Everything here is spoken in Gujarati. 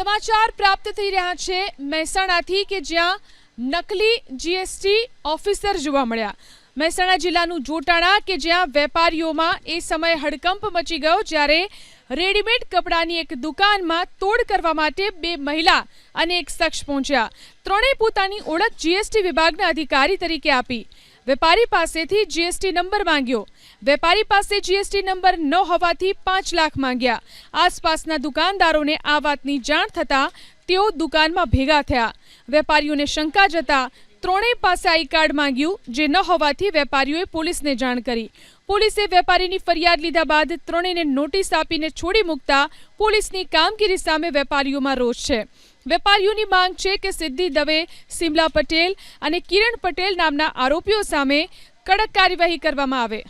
સમાચાર પ્રાપ્ત થઈ રહ્યા છે મહેસાણાથી કે જ્યાં નકલી જીએસટી ઓફિસર જોવા મળ્યા. મહેસાણા જિલ્લાનું જોટાણા કે જ્યાં વેપારીઓમાં એ સમયે હડકંપ મચી ગયો જ્યારે રેડીમેડ કપડાની એક દુકાનમાં તોડ કરવા માટે બે મહિલા અને એક શખ્સ પહોંચ્યા. ત્રણેય પોતાની ઓળખ જીએસટી વિભાગના અધિકારી તરીકે આપી. વેપારી પાસેથી જીએસટી નંબર માંગ્યો. વેપારી પાસે જીએસટી નંબર ન હોવાથી પાંચ લાખ માંગ્યા. આસપાસના દુકાનદારોને આ વાતની જાણ થતાં તેઓ દુકાનમાં ભેગા થયા. વેપારીઓને શંકા જતા ત્રણેય પાસે આઈ કાર્ડ માંગ્યું, જે ન હોવાથી વેપારીઓએ પોલીસને જાણ કરી. પોલીસે વેપારીની ફરિયાદ લીધા બાદ ત્રણેયને નોટિસ આપીને છોડી મૂકતા પોલીસની કામગીરી સામે વેપારીઓમાં રોષ છે. વેપારીઓની માંગ છે કે સિદ્ધિ દવે, સિમલા પટેલ અને કિરણ પટેલ નામના આરોપીઓ સામે કડક કાર્યવાહી કરવામાં આવે.